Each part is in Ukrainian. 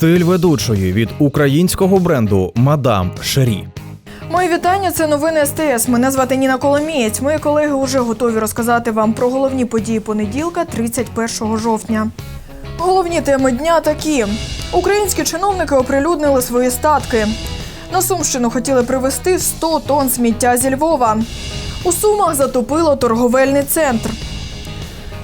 Стиль ведучої від українського бренду Мадам Шері. Мої вітання. Це новини СТС. Мене звати Ніна Коломієць. Мої колеги вже готові розказати вам про головні події понеділка, 31 жовтня. Головні теми дня такі: українські чиновники оприлюднили свої статки. На Сумщину хотіли привезти 100 тонн сміття зі Львова. У Сумах затопило торговельний центр.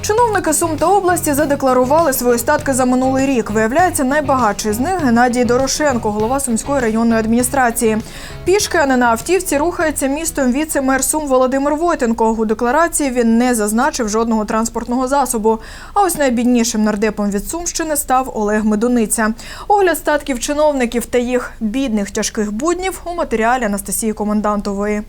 Чиновники Сум та області задекларували свої статки за минулий рік. Виявляється, найбагатший з них Геннадій Дорошенко, голова Сумської районної адміністрації. Пішки, а не на автівці, рухається містом віце-мер Сум Володимир Войтенко. У декларації він не зазначив жодного транспортного засобу. А ось найбіднішим нардепом від Сумщини став Олег Медуниця. Огляд статків чиновників та їх бідних тяжких буднів у матеріалі Анастасії Комендантової.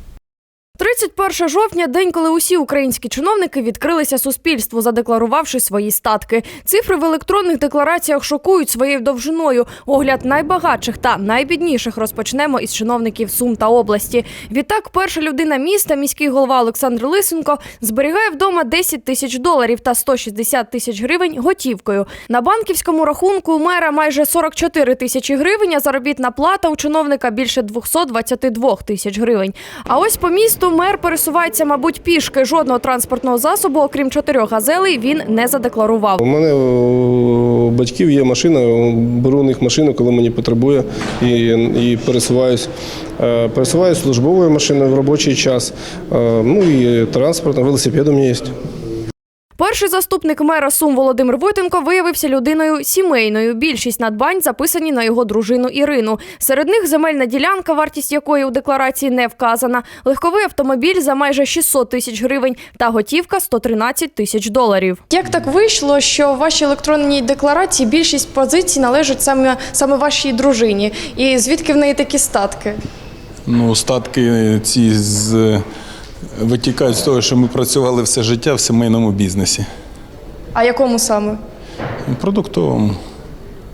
31 жовтня день, коли усі українські чиновники відкрилися суспільству, задекларувавши свої статки. Цифри в електронних деклараціях шокують своєю довжиною. Огляд найбагатших та найбідніших розпочнемо із чиновників Сум та області. Відтак, перша людина міста, міський голова Олександр Лисенко, зберігає вдома 10 тисяч доларів та 160 тисяч гривень готівкою. На банківському рахунку у мера майже 44 тисячі гривень, а заробітна плата у чиновника більше 222 тисяч гривень. А ось по місту мер пересувається, мабуть, пішки. Жодного транспортного засобу, окрім чотирьох газелей, він не задекларував. У мене у батьків є машина, беру у них машину, коли мені потребує, і, і пересуваюсь. Е, Пересуваюсь службовою машиною в робочий час. Е, Ну і транспортом, велосипед у є. Перший заступник мера Сум Володимир Войтенко виявився людиною сімейною. Більшість надбань записані на його дружину Ірину. Серед них земельна ділянка, вартість якої у декларації не вказана, легковий автомобіль за майже 600 тисяч гривень та готівка 113 тисяч доларів. Як так вийшло, що в вашій електронній декларації більшість позицій належать саме, саме вашій дружині? І звідки в неї такі статки? Ну, статки ці з... витікають з того, що ми працювали все життя в сімейному бізнесі. А якому саме? Продуктовому.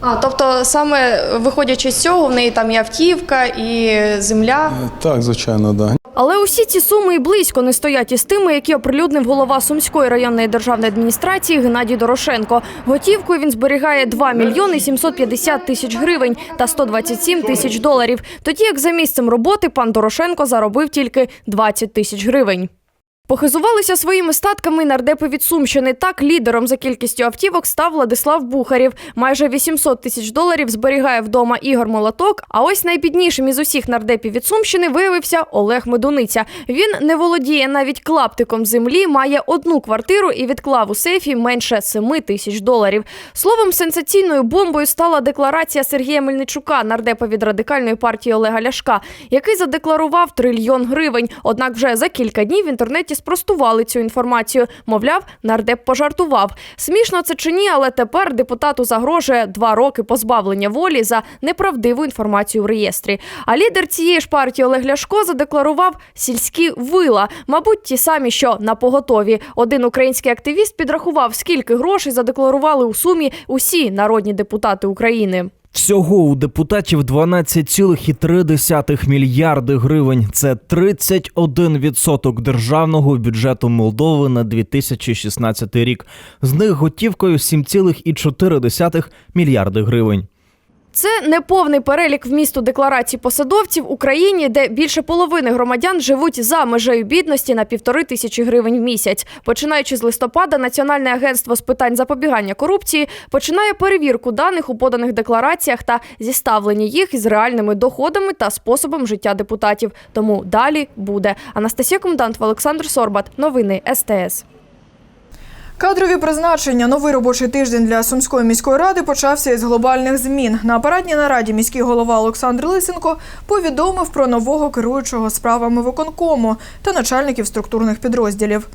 А, тобто, саме виходячи з цього, в неї там і автівка, і земля. Так, звичайно, так. Да. Але усі ці суми і близько не стоять із тими, які оприлюднив голова Сумської районної державної адміністрації Геннадій Дорошенко. Готівкою він зберігає 2 мільйони 750 тисяч гривень та 127 тисяч доларів. Тоді як за місцем роботи пан Дорошенко заробив тільки 20 тисяч гривень. Похизувалися своїми статками нардепи від Сумщини. Так, лідером за кількістю автівок став Владислав Бухарів. Майже 800 тисяч доларів зберігає вдома Ігор Молоток. А ось найбіднішим із усіх нардепів від Сумщини виявився Олег Медуниця. Він не володіє навіть клаптиком землі, має одну квартиру і відклав у сейфі менше 7 тисяч доларів. Словом, сенсаційною бомбою стала декларація Сергія Мельничука, нардепа від радикальної партії Олега Ляшка, який задекларував трильйон гривень. Однак вже за кілька днів в інтернеті спростували цю інформацію. Мовляв, нардеп пожартував. Смішно це чи ні, але тепер депутату загрожує два роки позбавлення волі за неправдиву інформацію в реєстрі. А лідер цієї ж партії Олег Ляшко задекларував сільські вила, мабуть, ті самі, що на поготові. Один український активіст підрахував, скільки грошей задекларували у сумі усі народні депутати України. Всього у депутатів 12,3 мільярди гривень. Це 31% державного бюджету Молдови на 2016 рік. З них готівкою 7,4 мільярди гривень. Це не повний перелік вмісту декларацій посадовців Україні, де більше половини громадян живуть за межею бідності на півтори тисячі гривень в місяць. Починаючи з листопада, Національне агентство з питань запобігання корупції починає перевірку даних у поданих деклараціях та зіставлення їх із реальними доходами та способом життя депутатів. Тому далі буде. Анастасія Комендантова, Олександр Сорбат. Новини СТС. Кадрові призначення. Новий робочий тиждень для Сумської міської ради почався із глобальних змін. На апаратній нараді міський голова Олександр Лисенко повідомив про нового керуючого справами виконкому та начальників структурних підрозділів.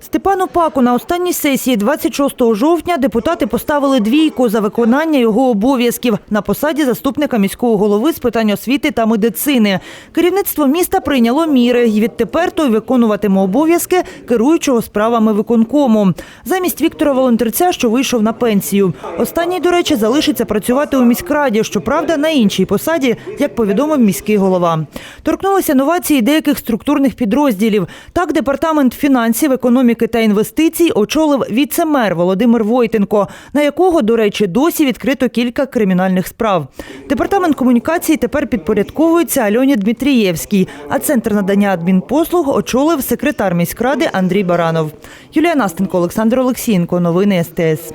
Степану Паку на останній сесії 26 жовтня депутати поставили двійку за виконання його обов'язків на посаді заступника міського голови з питань освіти та медицини. Керівництво міста прийняло міри і відтепер той виконуватиме обов'язки керуючого справами виконкому. Замість Віктора Волонтерця, що вийшов на пенсію. Останній, до речі, залишиться працювати у міськраді, щоправда, на іншій посаді, як повідомив міський голова. Торкнулися новації деяких структурних підрозділів. Так, департамент фінансів, економіки економіки та інвестицій очолив віце-мер Володимир Войтенко, на якого, до речі, досі відкрито кілька кримінальних справ. Департамент комунікації тепер підпорядковується Альоні Дмитрієвській, а центр надання адмінпослуг очолив секретар міськради Андрій Баранов. Юлія Настенко, Олександр Олексієнко. Новини СТС.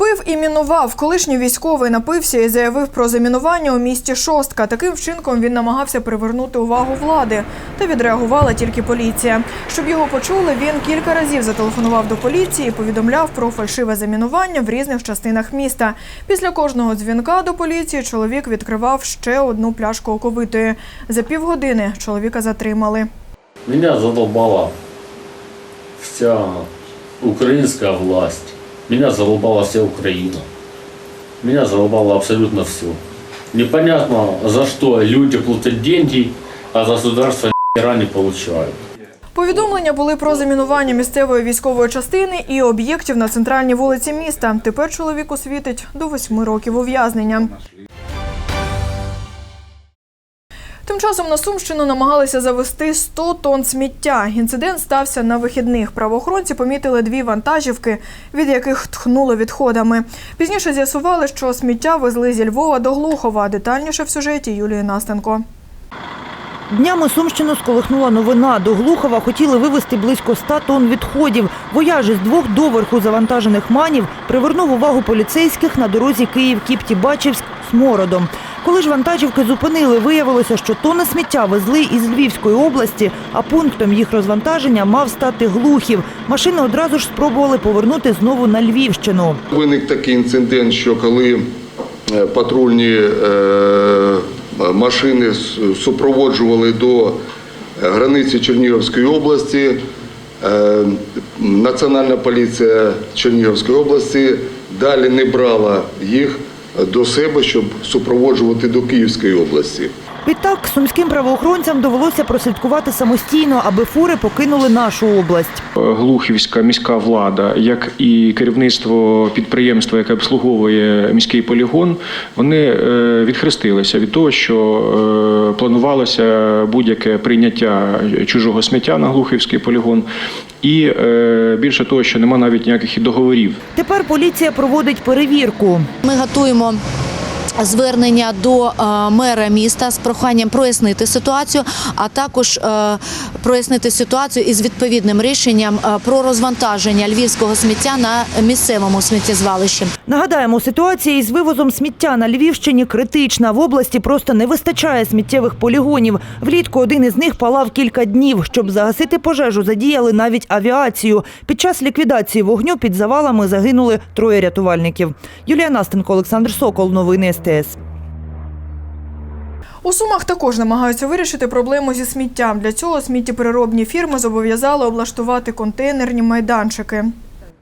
Пив і мінував. Колишній військовий напився і заявив про замінування у місті Шостка. Таким вчинком він намагався привернути увагу влади. Та відреагувала тільки поліція. Щоб його почули, він кілька разів зателефонував до поліції повідомляв про фальшиве замінування в різних частинах міста. Після кожного дзвінка до поліції чоловік відкривав ще одну пляшку оковитої. За півгодини чоловіка затримали. Меня задолбала вся украинская власть. Меня залубала вся Украина. Меня залубало абсолютно все. Непонятно, за что люди платят деньги, а государство ни не получают. Повідомлення були про замінування місцевої військової частини і об'єктів на центральній вулиці міста. Тепер чоловіку світить до восьми років ув'язнення. Тим часом на Сумщину намагалися завести 100 тонн сміття. Інцидент стався на вихідних. Правоохоронці помітили дві вантажівки, від яких тхнуло відходами. Пізніше з'ясували, що сміття везли зі Львова до Глухова. Детальніше в сюжеті Юлії Настенко. Днями Сумщину сколихнула новина. До Глухова хотіли вивезти близько 100 тонн відходів. Вояж із двох доверху завантажених манів привернув увагу поліцейських на дорозі Київ-Кіптібачівськ Смородом. Коли ж вантажівки зупинили, виявилося, що тонни сміття везли із Львівської області, а пунктом їх розвантаження мав стати Глухів. Машини одразу ж спробували повернути знову на Львівщину. Виник такий інцидент, що коли е, патрульні е, машини супроводжували до е, границі Чернігівської області, Національна поліція Чернігівської області далі не брала їх до себе, щоб супроводжувати до Київської області. Відтак сумським правоохоронцям довелося прослідкувати самостійно, аби фури покинули нашу область. Глухівська міська влада, як і керівництво підприємства, яке обслуговує міський полігон, вони е, відхрестилися від того, що е, планувалося будь-яке прийняття чужого сміття на Глухівський полігон, і е, більше того, що нема навіть ніяких договорів Тепер поліція проводить перевірку. Ми готуємо звернення до е, мера міста з проханням прояснити ситуацію, а також е, прояснити ситуацію із відповідним рішенням е, про розвантаження львівського сміття на місцевому сміттєзвалищі. Нагадаємо, ситуація із вивозом сміття на Львівщині критична. В області просто не вистачає сміттєвих полігонів. Влітку один із них палав кілька днів. Щоб загасити пожежу, задіяли навіть авіацію. Під час ліквідації вогню під завалами загинули троє рятувальників. Юлія Настенко, Олександр Сокол. Новини СТС. У Сумах також намагаються вирішити проблему зі сміттям. Для цього сміттєпереробні фірми зобов'язали облаштувати контейнерні майданчики.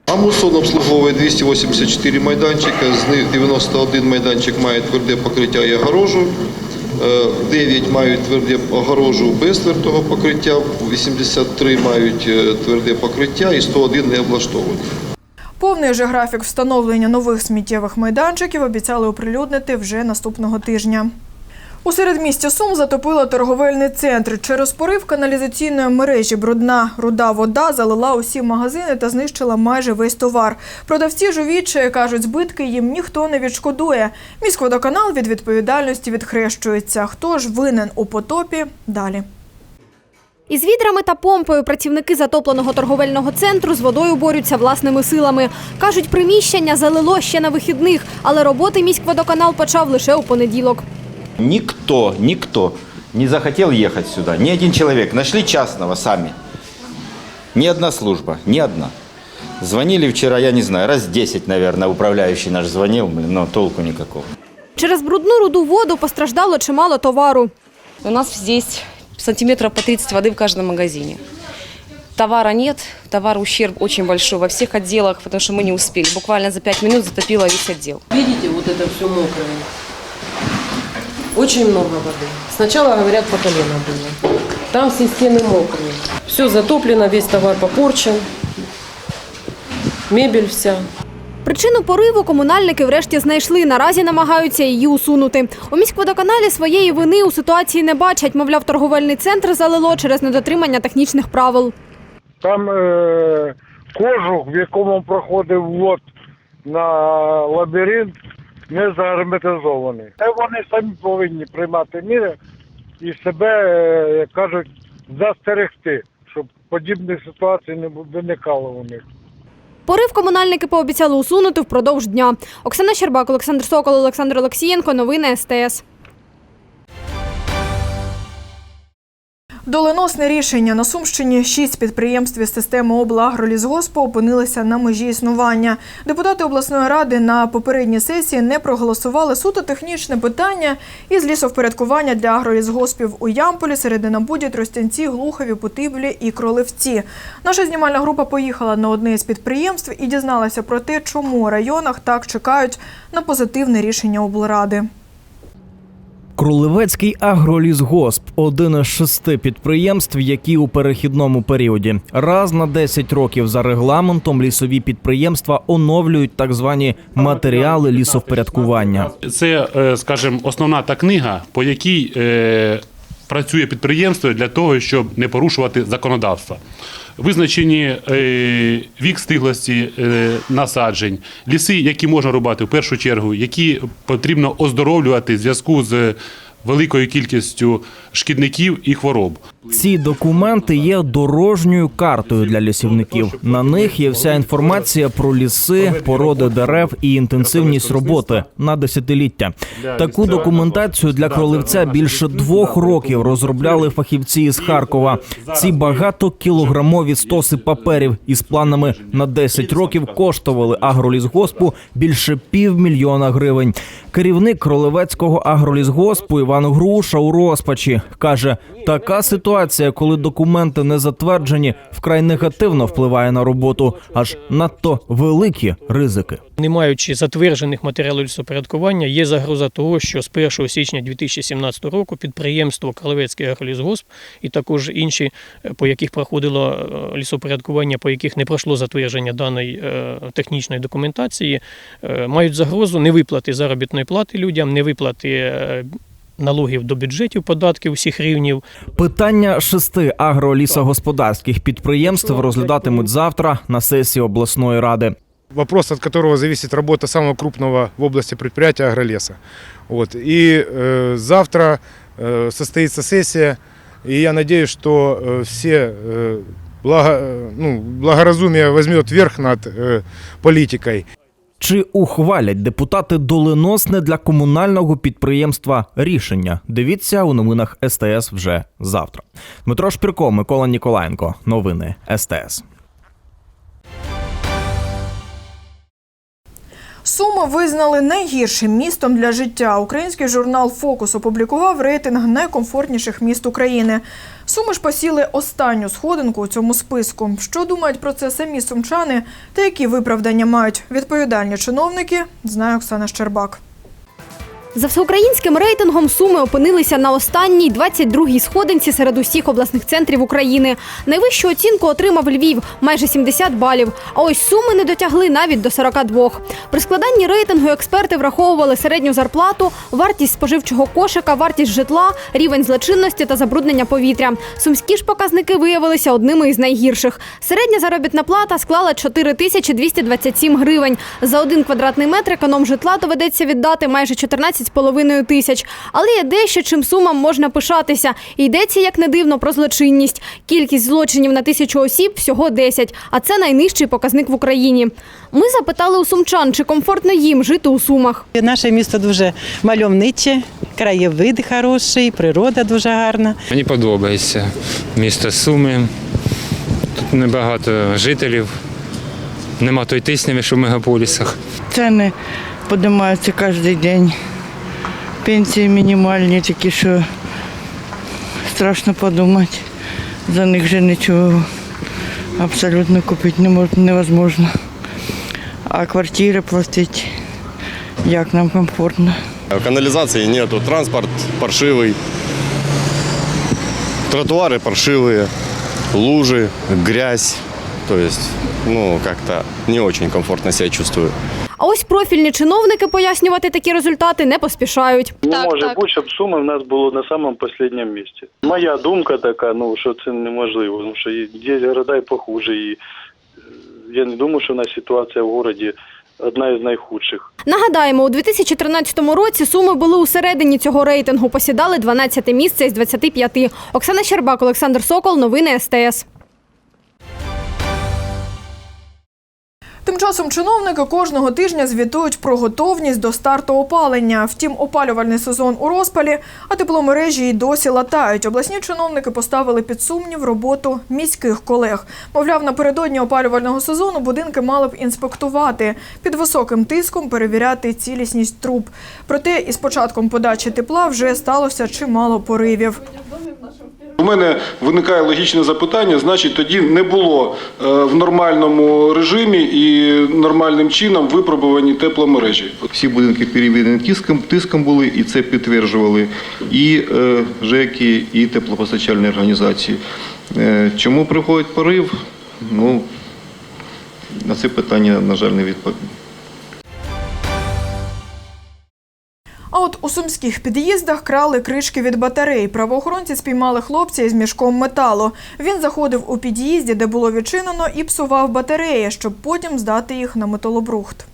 Амусон обслуговує 284 майданчика, з них 91 майданчик має тверде покриття і огорожу, 9 мають тверде огорожу без твердого покриття, 83 мають е, тверде покриття і 101 не облаштовані. Повний же графік встановлення нових сміттєвих майданчиків обіцяли оприлюднити вже наступного тижня. У середмісті Сум затопило торговельний центр. Через порив каналізаційної мережі брудна руда вода залила усі магазини та знищила майже весь товар. Продавці ж кажуть, збитки їм ніхто не відшкодує. Міськводоканал від відповідальності відхрещується. Хто ж винен у потопі? Далі. Із відрами та помпою працівники затопленого торговельного центру з водою борються власними силами. Кажуть, приміщення залило ще на вихідних, але роботи міськводоканал почав лише у понеділок. Никто, никто не захотел ехать сюда. Ни один человек. Нашли частного сами. Ни одна служба, ни одна. Звонили вчера, я не знаю, раз 10, наверное, управляющий наш звонил, но толку никакого. Через брудну руду воду постраждало чимало товару. У нас здесь сантиметров по 30 воды в каждом магазине. Товара нет, товар ущерб очень большой во всех отделах, потому что мы не успели. Буквально за 5 минут затопило весь отдел. Видите, вот это все мокрое. Очень много воды. Сначала, говорят, по колено было. Там все стены мокрые. Все затоплено, весь товар попорчен. Мебель вся. Причину пориву комунальники врешті знайшли. Наразі намагаються її усунути. У міськводоканалі своєї вини у ситуації не бачать. Мовляв, торговельний центр залило через недотримання технічних правил. Там е, кожух, в якому проходив лот на лабіринт, не загерметизований. Вони самі повинні приймати міри і себе, е, як кажуть, застерегти, щоб подібних ситуацій не виникало у них. Порив комунальники пообіцяли усунути впродовж дня. Оксана Щербак, Олександр Сокол, Олександр Олексієнко. Новини СТС. Доленосне рішення на Сумщині шість підприємств із системи облагролізгоспу опинилися на межі існування. Депутати обласної ради на попередній сесії не проголосували суто технічне питання із лісовпорядкування для агролізгоспів у Ямполі, Серединабуді, Тростянці, Глухові, Путивлі і Кроливці. Наша знімальна група поїхала на одне із підприємств і дізналася про те, чому районах так чекають на позитивне рішення облради. Кролевецький агролісгосп один із шести підприємств, які у перехідному періоді раз на 10 років за регламентом лісові підприємства оновлюють так звані матеріали лісовпорядкування. Це, е, скажімо, основна та книга, по якій е, працює підприємство для того, щоб не порушувати законодавство. Визначені е, вік стиглості е, насаджень, ліси, які можна рубати в першу чергу, які потрібно оздоровлювати в зв'язку з великою кількістю шкідників і хвороб. Ці документи є дорожньою картою для лісівників. На них є вся інформація про ліси, породи дерев і інтенсивність роботи на десятиліття. Таку документацію для кроливця більше двох років розробляли фахівці із Харкова. Ці багатокілограмові стоси паперів із планами на 10 років коштували агролісгоспу більше півмільйона гривень. Керівник кролевецького агролісгоспу Іван Груша у розпачі каже: така ситуація, коли документи не затверджені, вкрай негативно впливає на роботу, аж надто великі ризики. Не маючи затверджених матеріалів лісопорядкування, є загроза того, що з 1 січня 2017 року підприємство Кролевецький агролісгосп і також інші, е, по яких проходило е, лісопорядкування, по яких не пройшло затвердження даної е, технічної документації, мають загрозу невиплати заробітної плати людям, невиплати е, налогів до бюджетів, податків усіх рівнів. Питання шести агролісогосподарських підприємств розглядатимуть завтра на сесії обласної ради. вопрос, от которого зависит работа самого крупного в области предприятия агролеса. Вот. И э, завтра э, состоится сессия, и я надеюсь, что э, все э, благо, э, ну, благоразумие возьмет верх над э, политикой. Чи ухвалять депутати доленосне для комунального підприємства рішення? Дивіться у новинах СТС вже завтра. Дмитро Шпірко, Микола Ніколаєнко. Новини СТС. Суми визнали найгіршим містом для життя. Український журнал Фокус опублікував рейтинг найкомфортніших міст України. Суми ж посіли останню сходинку у цьому списку. Що думають про це самі сумчани та які виправдання мають відповідальні чиновники, знає Оксана Щербак. За всеукраїнським рейтингом Суми опинилися на останній 22-й сходинці серед усіх обласних центрів України. Найвищу оцінку отримав Львів майже 70 балів. А ось Суми не дотягли навіть до 42. При складанні рейтингу експерти враховували середню зарплату, вартість споживчого кошика, вартість житла, рівень злочинності та забруднення повітря. Сумські ж показники виявилися одними із найгірших. Середня заробітна плата склала 4227 гривень. За один квадратний метр економ житла доведеться віддати майже 14,5 тисяч. Але є дещо, чим сумам можна пишатися. І йдеться, як не дивно, про злочинність. Кількість злочинів на тисячу осіб всього 10, а це найнижчий показник в Україні. Ми запитали у сумчан, чи комфортно їм жити у Сумах. Наше місто дуже мальовниче, краєвид хороший, природа дуже гарна. Мені подобається місто Суми. Тут небагато жителів, нема той тисняви, що в мегаполісах. Ціни піднімаються кожен день. Пенсії мінімальні, такі що страшно подумати. За них же нічого абсолютно купити не мож- невозможно. А квартири платити, як нам комфортно. Канализации нету, транспорт паршивый, тротуары паршивые, лужи, грязь. То есть, ну, как-то не очень комфортно себя чувствую. А ось профільні чиновники пояснювати такі результати не поспішають. Не може бути, щоб суми в нас було на самому останньому місці. Моя думка така, ну що це неможливо, тому що є города і похуже, і е, я не думаю, що у нас ситуація в городі одна із найхудших. Нагадаємо, у 2013 році суми були у середині цього рейтингу. Посідали 12 місце із 25. Оксана Щербак, Олександр Сокол. Новини СТС. Тим часом чиновники кожного тижня звітують про готовність до старту опалення. Втім, опалювальний сезон у розпалі, а тепломережі й досі латають. Обласні чиновники поставили під сумнів роботу міських колег. Мовляв, напередодні опалювального сезону будинки мали б інспектувати під високим тиском, перевіряти цілісність труб. Проте із початком подачі тепла вже сталося чимало поривів. У мене виникає логічне запитання, значить, тоді не було е, в нормальному режимі і нормальним чином випробувані тепломережі. Всі будинки перевірені тиском, тиском були, і це підтверджували і е, ЖЕКи, і теплопостачальні організації. Е, чому приходить порив? Ну, на це питання, на жаль, не відповім. А от у сумських під'їздах крали кришки від батарей. Правоохоронці спіймали хлопця із мішком металу. Він заходив у під'їзді, де було відчинено, і псував батареї, щоб потім здати їх на металобрухт.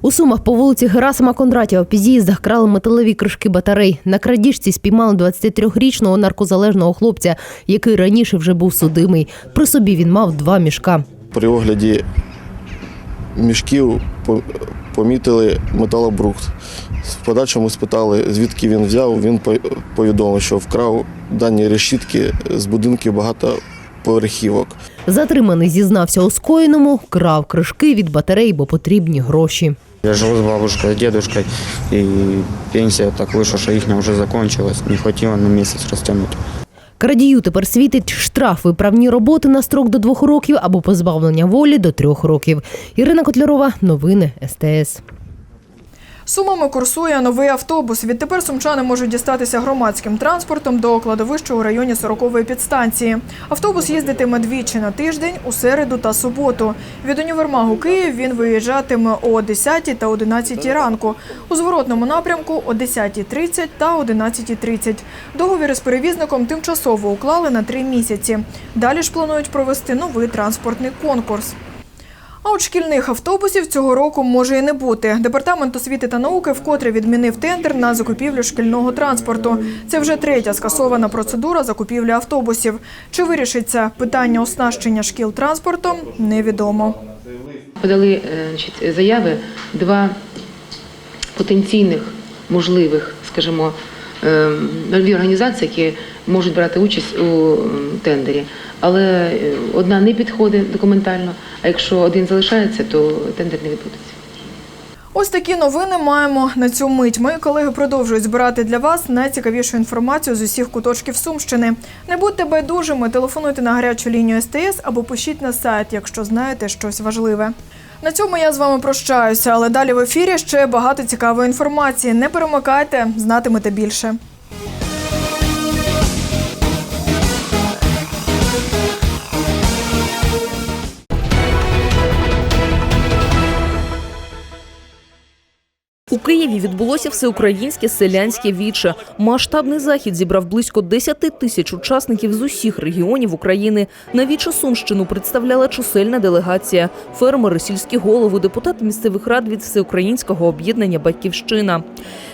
У Сумах по вулиці Герасима Кондратєва в під'їздах крали металеві кришки батарей. На крадіжці спіймали 23-річного наркозалежного хлопця, який раніше вже був судимий. При собі він мав два мішка. При огляді мішків помітили металобрухт. В подальшому спитали, звідки він взяв. Він повідомив, що вкрав дані решітки з будинків багатоповерхівок. Затриманий зізнався у скоєному, крав кришки від батарей, бо потрібні гроші. Я живу с бабушкой, с дедушкой, и пенсия так вышла, что их уже закончилась. Не хватило на месяц растянуть. Крадію тепер світить штраф, виправні роботи на строк до двох років або позбавлення волі до трьох років. Ірина Котлярова, новини СТС. Сумами курсує новий автобус. Відтепер сумчани можуть дістатися громадським транспортом до кладовища у районі 40-ї підстанції. Автобус їздитиме двічі на тиждень у середу та суботу. Від універмагу Київ він виїжджатиме о 10 та 11 ранку. У зворотному напрямку о 10.30 та 11.30. Договір із перевізником тимчасово уклали на три місяці. Далі ж планують провести новий транспортний конкурс. А от шкільних автобусів цього року може і не бути. Департамент освіти та науки вкотре відмінив тендер на закупівлю шкільного транспорту. Це вже третя скасована процедура закупівлі автобусів. Чи вирішиться питання оснащення шкіл транспортом, невідомо. Подали е, значить, заяви два потенційних можливих, скажімо, е, нові організації, які можуть брати участь у тендері. Але е, одна не підходить документально, а якщо один залишається, то тендер не відбудеться. Ось такі новини маємо на цю мить. Мої колеги продовжують збирати для вас найцікавішу інформацію з усіх куточків Сумщини. Не будьте байдужими, телефонуйте на гарячу лінію СТС або пишіть на сайт, якщо знаєте щось важливе. На цьому я з вами прощаюся, але далі в ефірі ще багато цікавої інформації. Не перемикайте, знатимете більше. Києві відбулося всеукраїнське селянське віче. Масштабний захід зібрав близько 10 тисяч учасників з усіх регіонів України. На віче Сумщину представляла чисельна делегація, фермери, сільські голови, депутати місцевих рад від всеукраїнського об'єднання Батьківщина.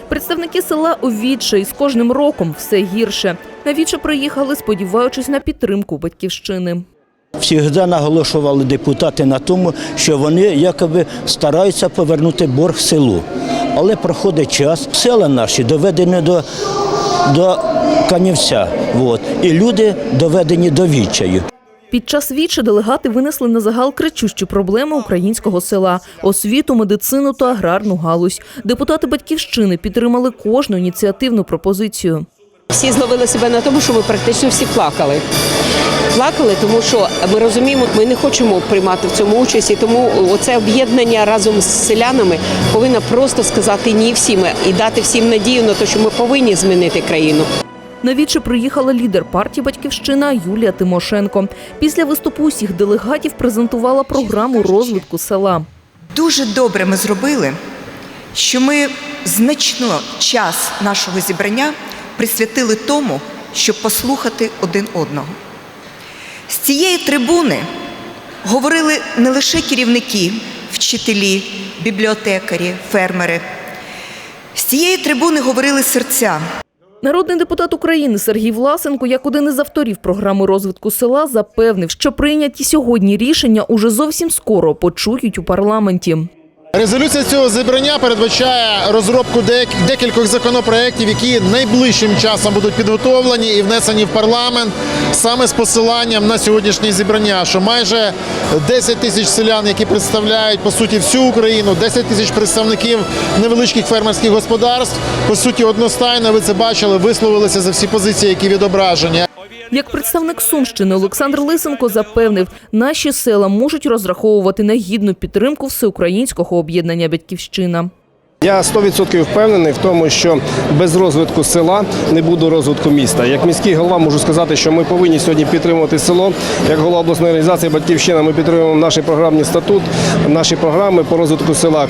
Представники села Овіче із кожним роком все гірше. На віче приїхали, сподіваючись на підтримку батьківщини. Всігда наголошували депутати на тому, що вони якоби стараються повернути борг селу. Але проходить час, села наші доведені до, до канівця. От. І люди доведені до відчаю. Під час віче делегати винесли на загал кричущі проблеми українського села – освіту, медицину та аграрну галузь. Депутати Батьківщини підтримали кожну ініціативну пропозицію. Всі зловили себе на тому, що ми практично всі плакали. Плакали, тому що ми розуміємо, ми не хочемо приймати в цьому участь, і тому оце об'єднання разом з селянами повинно просто сказати ні всім і дати всім надію на те, що ми повинні змінити країну. На віче приїхала лідер партії «Батьківщина» Юлія Тимошенко. Після виступу усіх делегатів презентувала програму розвитку села. Дуже добре ми зробили, що ми значно час нашого зібрання присвятили тому, щоб послухати один одного. З цієї трибуни говорили не лише керівники, вчителі, бібліотекарі, фермери. З цієї трибуни говорили серця. Народний депутат України Сергій Власенко, як один із авторів програми розвитку села, запевнив, що прийняті сьогодні рішення уже зовсім скоро почують у парламенті. Резолюція цього зібрання передбачає розробку декількох законопроєктів, які найближчим часом будуть підготовлені і внесені в парламент саме з посиланням на сьогоднішнє зібрання, що майже 10 тисяч селян, які представляють по суті всю Україну, 10 тисяч представників невеличких фермерських господарств, по суті, одностайно ви це бачили, висловилися за всі позиції, які відображені. Як представник Сумщини Олександр Лисенко запевнив, наші села можуть розраховувати на гідну підтримку всеукраїнського об'єднання Батьківщина. Я 100% впевнений в тому, що без розвитку села не буде розвитку міста. Як міський голова можу сказати, що ми повинні сьогодні підтримувати село. Як голова обласної організації Батьківщина ми підтримуємо наші програмні статут, наші програми по розвитку села.